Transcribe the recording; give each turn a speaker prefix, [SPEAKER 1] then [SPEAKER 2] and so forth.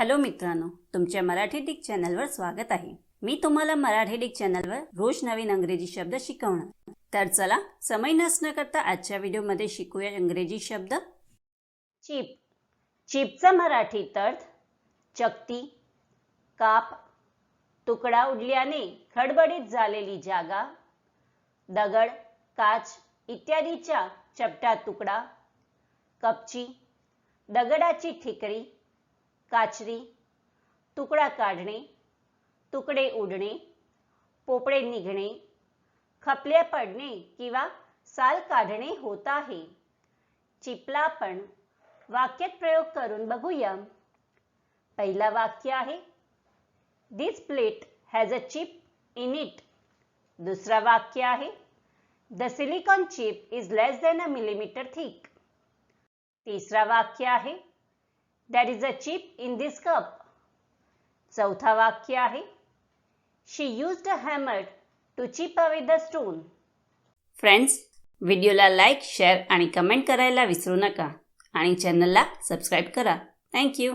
[SPEAKER 1] Hello मित्रांनो तुमच्या Marathi Dick चॅनलवर स्वागत आहे. मी तुम्हाला मराठी डिक चॅनलवर रोज नवीन अंग्रेजी शब्द शिकवणार. तर चला समय नसणं करता आजच्या व्हिडिओमध्ये शिकूया इंग्रजी शब्द. चिप. चिपचा मराठी अर्थ चकती काप तुकडा उडल्याने खडबडीत झालेली जागा दगड काच इत्यादीच्या चपटा तुकडा कपची दगडाची ठिकरी काचरी तुकडा काढणे तुकडे उडणे पोपडे निघणे खपल्या पडणे किंवा साल काढणे होत आहे. चिपला आपण वाक्यात प्रयोग करून बघूया. पहिला वाक्य आहे this plate has a chip in it दुसरा वाक्य आहे the silicon chip is less than a millimetre thick तिसरा वाक्य आहे that is a chip in this cup चौथा वाक्य आहे. She used a hammer to chip away the stone friends व्हिडिओला लाईक शेअर आणि कमेंट करायला विसरू नका. आणि चॅनलला सबस्क्राईब करा. थँक्यू